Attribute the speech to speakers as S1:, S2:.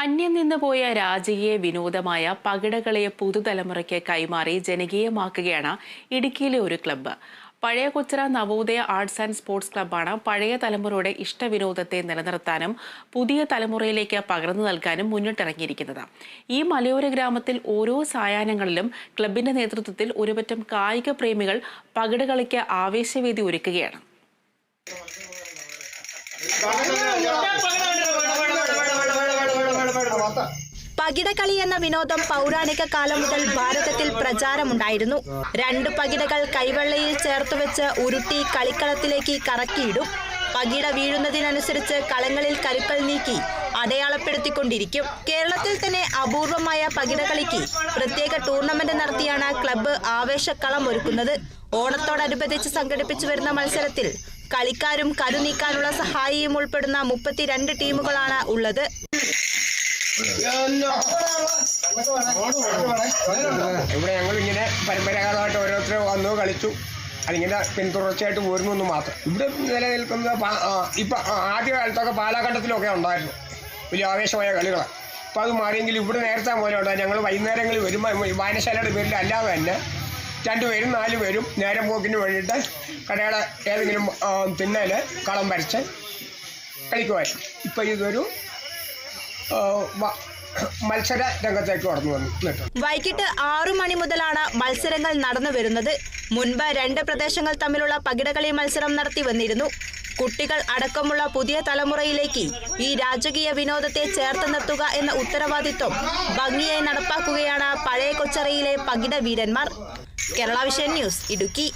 S1: അന്യം നിന്ന് പോയ രാജകീയ വിനോദമായ പകിടകളെ പുതുതലമുറയ്ക്ക് കൈമാറി ജനകീയമാക്കുകയാണ് ഇടുക്കിയിലെ ഒരു ക്ലബ്ബ് പഴയ Kochara Navodaya arts and sports ക്ലബ്ബാണ് പഴയ തലമുറയുടെ ഇഷ്ടവിനോദത്തെ നിലനിർത്താനും പുതിയ തലമുറയിലേക്ക് പകർന്നു നൽകാനും മുന്നിട്ടിറങ്ങിയിരിക്കുന്നത്. ഈ മലയോര ഗ്രാമത്തിൽ ഓരോ സായാഹ്നങ്ങളിലും ക്ലബിന്റെ നേതൃത്വത്തിൽ ഒരുപറ്റം കായിക പ്രേമികൾ പകിടകളിക്ക് ആവേശവേദി ഒരുക്കുകയാണ്.
S2: പകിടകളി എന്ന വിനോദം പൗരാണിക കാലം മുതൽ ഭാരതത്തിൽ പ്രചാരമുണ്ടായിരുന്നു. രണ്ട് പകിടകൾ കൈവെള്ളയിൽ ചേർത്തുവെച്ച് ഉരുട്ടി കളിക്കളത്തിലേക്ക് കറക്കിയിടും. പകിട വീഴുന്നതിനനുസരിച്ച് കളങ്ങളിൽ കരുക്കൾ നീക്കി അടയാളപ്പെടുത്തിക്കൊണ്ടിരിക്കും. കേരളത്തിൽ തന്നെ അപൂർവമായ പകിടകളിക്ക് പ്രത്യേക ടൂർണമെന്റ് നടത്തിയാണ് ക്ലബ്ബ് ആവേശക്കളം ഒരുക്കുന്നത്. ഓണത്തോടനുബന്ധിച്ച് സംഘടിപ്പിച്ചു വരുന്ന മത്സരത്തിൽ കളിക്കാരും കരുനീക്കാനുള്ള സഹായിയും ഉൾപ്പെടുന്ന മുപ്പത്തിരണ്ട് ടീമുകളാണ് ഉള്ളത്.
S3: ഇവിടെ ഞങ്ങൾ ഇങ്ങനെ പരമ്പരാഗതമായിട്ട് ഓരോരുത്തർ വന്നു കളിച്ചു. അതിങ്ങനെ പിന്തുടർച്ചയായിട്ട് പോരുന്നു എന്ന് മാത്രം. ഇവിടെ നിലനിൽക്കുന്നത് ഇപ്പൊ ആദ്യ കാലത്തൊക്കെ പാലാഘട്ടത്തിലൊക്കെ ഉണ്ടായിരുന്നു. വലിയ ആവേശമായ കളികൾ അപ്പോൾ അത് മാറിയെങ്കിൽ ഇവിടെ നേരത്തെ ഉണ്ടായി ഞങ്ങൾ വൈകുന്നേരങ്ങളിൽ വരുമ്പോൾ വായനശാലയുടെ പേരിൽ അല്ലാതെ തന്നെ രണ്ടുപേരും നാല് പേരും നേരം പോക്കിന് വേണ്ടിയിട്ട് കടയുടെ ഏതെങ്കിലും ആ, കളം വരച്ച് കളിക്കുമായിരുന്നു. ഇപ്പം ഇതൊരു മത്സര രംഗത്തേക്ക് കടന്നു
S2: വൈകിട്ട് ആറു മണി മുതലാണ് മത്സരങ്ങൾ നടന്നു വരുന്നത്. മുൻപ് രണ്ട് പ്രദേശങ്ങൾ തമ്മിലുള്ള പകിടകളി മത്സരം നടത്തി വന്നിരുന്നു. കുട്ടികൾ അടക്കമുള്ള പുതിയ തലമുറയിലേക്ക് ഈ രാജകീയ വിനോദത്തെ ചേർത്ത് നിർത്തുക എന്ന ഉത്തരവാദിത്വം ഭംഗിയായി നടപ്പാക്കുകയാണ് പഴയ കൊച്ചറയിലെ പകിട വീരന്മാർ. Kerala Vision News Idukki.